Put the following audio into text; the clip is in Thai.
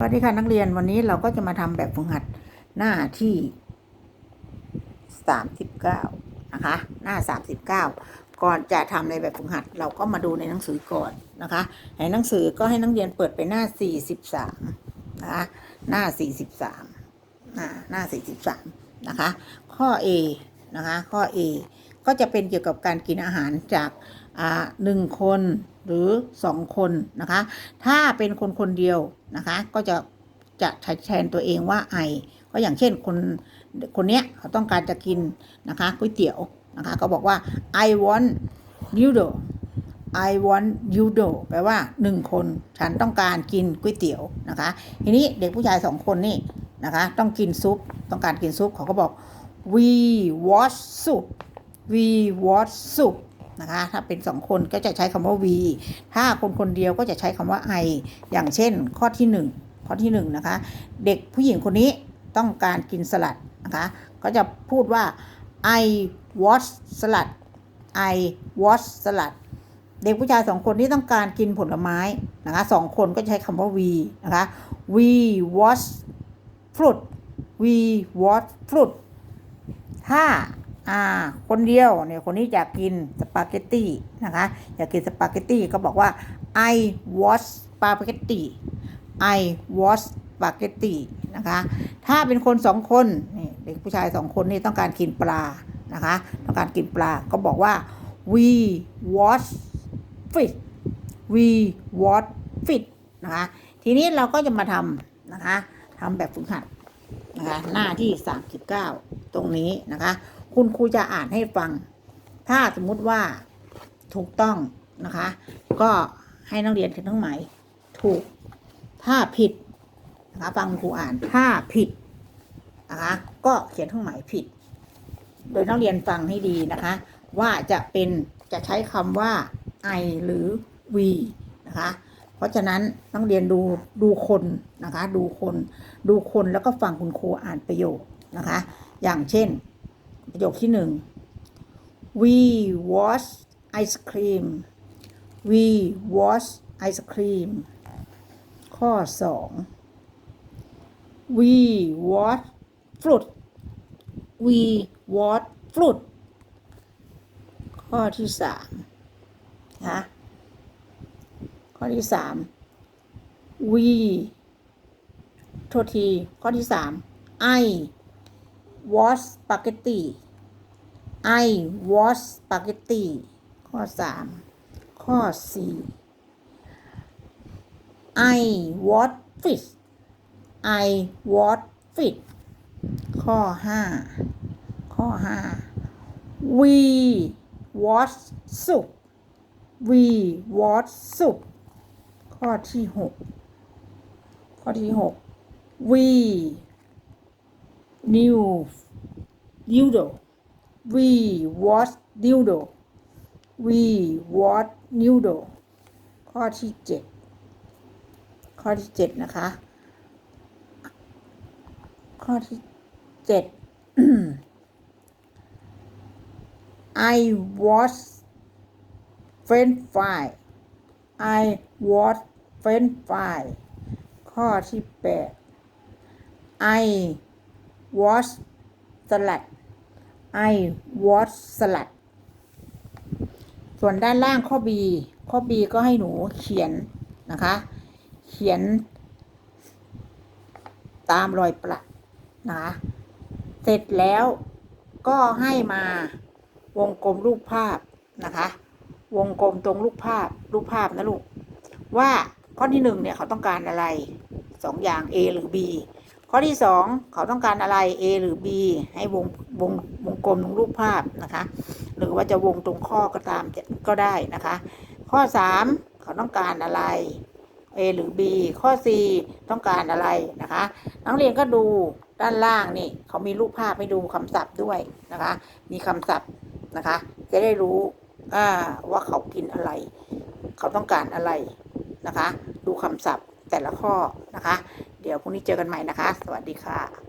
สวัสดีค่ะนักเรียนวันนี้เราก็จะมาทำแบบฝึกหัดหน้าที่39นะคะหน้า39ก่อนจะทำในแบบฝึกหัด เราก็มาดูในหนังสือก่อนนะคะในหนังสือก็ให้นักเรียนเปิดไปหน้า43นะคะหน้า43หน้าหน้า43นะคะข้อ A นะคะข้อ A ก็จะเป็นเกี่ยวกับการกินอาหารจากหนึ่งคนหรือสองคนนะคะ ถ้าเป็นคนคนเดียวนะคะ ก็จะจะใช้แทนตัวเองว่าไอ ก็อย่างเช่นคนคนเนี้ยเขาต้องการจะกินนะคะก๋วยเตี๋ยวนะคะก็บอกว่า I want noodle I want noodle แปลว่าหนึ่งคน ฉันต้องการกินก๋วยเตี๋ยวนะคะ ทีนี้เด็กผู้ชายสองคนนี่นะคะ ต้องกินซุป ต้องการกินซุปเขาก็บอก we want soup we want soup นะคะถ้าเป็นสองคนก็จะใช้คำว่า we ถ้าคนคนเดียวก็จะใช้คำว่า I อย่างเช่นข้อที่หนึ่งข้อที่หนึ่งนะคะ เด็กผู้หญิงคนนี้ต้องการกินสลัดนะคะก็จะพูดว่า I want สลัด I want สลัดเด็กผู้ชายสองคนที่ต้องการกินผลไม้นะคะสองคนก็ใช้คำว่า we นะคะ we want fruit we want fruit ถ้า อ่า คนเดียวเนี่ยคนนี้อยากกินสปาเกตตี้นะคะ อยากกินสปาเกตตี้ก็บอกว่า I want spaghetti I want spaghetti นะคะ ถ้าเป็นคนสองคนนี่เด็กผู้ชายสองคนนี่ต้องการกินปลานะคะ ต้องการกินปลาก็บอกว่า we want fish we want fish นะคะทีนี้เราก็จะมาทำนะคะทำแบบฝึกหัดนะคะหน้าที่ 39 ตรงนี้นะคะ คุณครูจะอ่านให้ฟัง ถ้าสมมุติว่าถูกต้องนะคะ ก็ให้นักเรียนเขียนทั้งหมายถูก ถ้าผิดนะคะฟังครูอ่าน ถ้าผิดนะคะก็เขียนเครื่องหมายผิด โดยนักเรียนฟังให้ดีนะคะ ว่าจะเป็นจะใช้คำว่า I หรือ we นะคะ เพราะฉะนั้นนักเรียนดูดูคนนะคะ ดูคนดูคนแล้วก็ฟังคุณครูอ่านประโยคนะคะ อย่างเช่น ประโยคที่หนึ่ง we watch ice cream we watch ice cream ข้อสอง we watch fruit we watch fruit ข้อที่สามนะข้อที่สาม we โทษที ข้อที่สาม I watch spaghetti I watch spaghetti ข้อสามข้อสี่ I watch fish I watch fish ข้อห้าข้อห้า we watch soup we watch soup ข้อที่หกข้อที่หก we new noodle we watch noodle we watch noodle ข้อที่เจ็ดข้อที่เจ็ดนะคะ ข้อที่เจ็ด I watch French fry I watch French fry ข้อที่แปด I watch salad I watch salad ส่วนด้านล่างข้อ B ข้อ B ก็ให้หนูเขียนนะคะ เขียน ตามรอยประนะคะเสร็จแล้วก็ให้มาวงกลมรูปภาพนะคะ วงกลมตรงรูปภาพรูปภาพนะลูกว่าข้อที่หนึ่งเนี่ยเขาต้องการอะไรสองอย่าง A หรือ B ข้อที่สองเขาต้องการอะไร A หรือ B ให้วงวงวงกลมตรงรูปภาพนะคะ หรือว่าจะวงตรงข้อก็ตามก็ได้นะคะ ข้อสามเขาต้องการอะไร A หรือ B ข้อ C ต้องการอะไรนะคะนักเรียนก็ดูด้านล่างนี่เขามีรูปภาพให้ดูคำศัพท์ด้วยนะคะ มีคำศัพท์นะคะ จะได้รู้ว่าเขากินอะไร เขาต้องการอะไรนะคะ ดูคำศัพท์แต่ละข้อนะคะ ดี๋ยวพรุ่งนี้เจอกันใหม่นะคะ สวัสดีค่ะ